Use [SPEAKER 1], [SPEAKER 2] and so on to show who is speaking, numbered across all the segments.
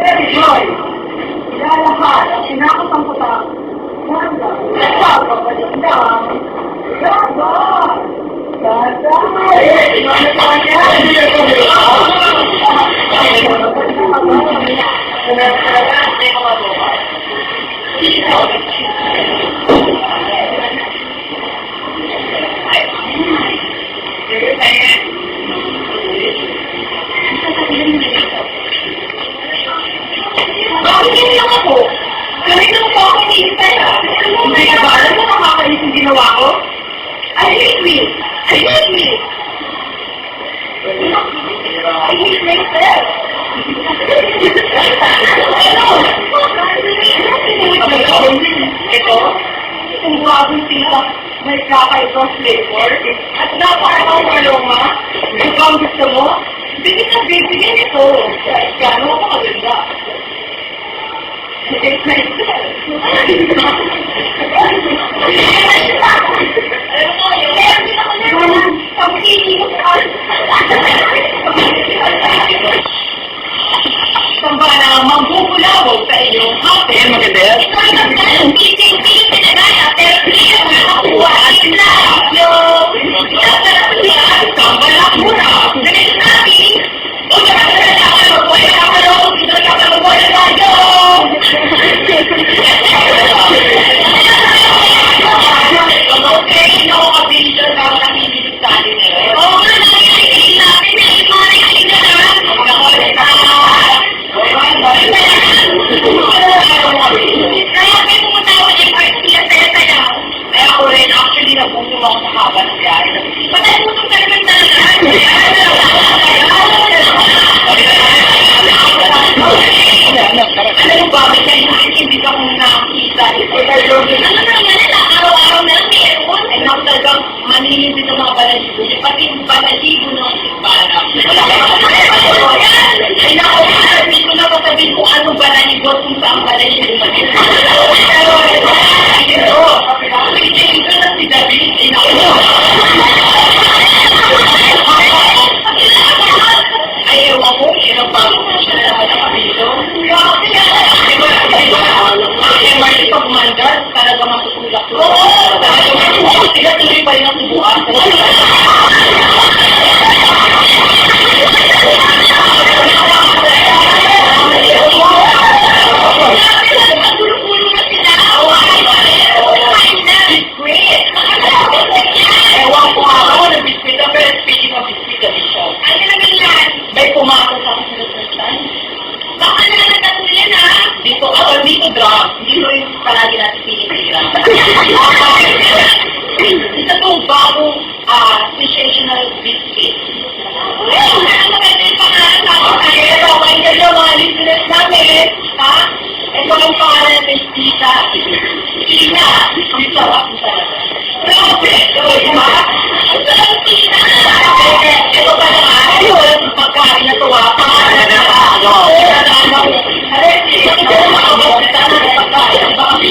[SPEAKER 1] Mary Joy, ilalahat ang sinakotang-kotang Ganda. Nagpapabalik lang. Ganda. Ganda. Eh, ano pa Hindi lang ako? Kanina mo pa ako hinihintay ah. Hindi ka ba alam mo nakakainis yung ginawa ko? I hate me! I hate me! I hate myself! Ano? Ito? Kung bagong tita, may kakaibang flavor at napakang maloma, ito ang gusto mo? Bigyan na bibigyan ito. Gano'n ako kaganda. Maganda yan. Ito ay nagtanong, piling-piling pinagaya, pero hindi ang nakakuha at layo. Sambala Alam mo Oo. Sila tuloy pa rin ang restaurant. Baka na natako yan ha? Dito, ako dito drug. Palagi natin pinipira. Isa itong bagong ah, sensational biscuit. Ay, ano maganda yung pangalan akin? Ay, ito, maingat yung mga listeners namin. Ha? Ito ang pangalan ng tita. Tina. Ang sarap, ang sarap. Grabe, ito, di ba? Ang sarap, Tina. Ito pa naman, ayun,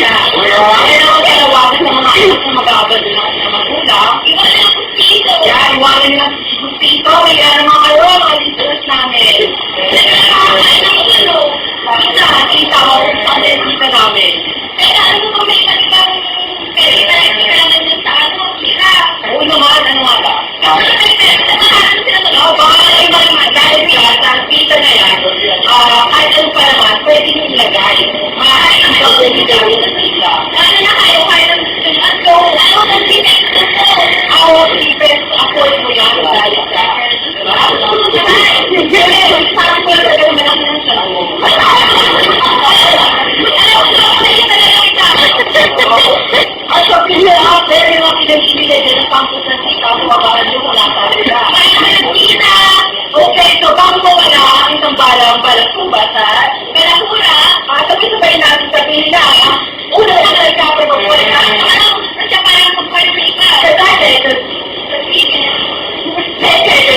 [SPEAKER 1] na kakasaya. Kaya ako tinawagan sa mga na ako sa magulang. Iwan na ako dito. Kaya iwanan nila si Gustito. Kaya naman kayo, mga listeners namin. Kita, kita mo. Yung kita namin? Kaya ano mo may kanibang kaya sa ano, sila. Oo ano nga ba? Oo, baka kayo mga sa kita na ah, kahit ano pa naman, pwede nyo ilagay. Maaari ang pagpwede gawin ng kita. Ano na kayo, kaya ng ano, ano ng kita ko? Ako, tipes, afford mo yan, dahil sa Sige, parang pwede ka naman ang nasa At sa pila, pero yung pinag-ibigay din ang campus ng sita, bumabahan yung parang parang bata. Kaya ako ko na, sabi sa pala namin sa pila, una na nagkapo ko po na, ano, siya parang kumpara sa iba. Sa dati, sa sige. Sa sige.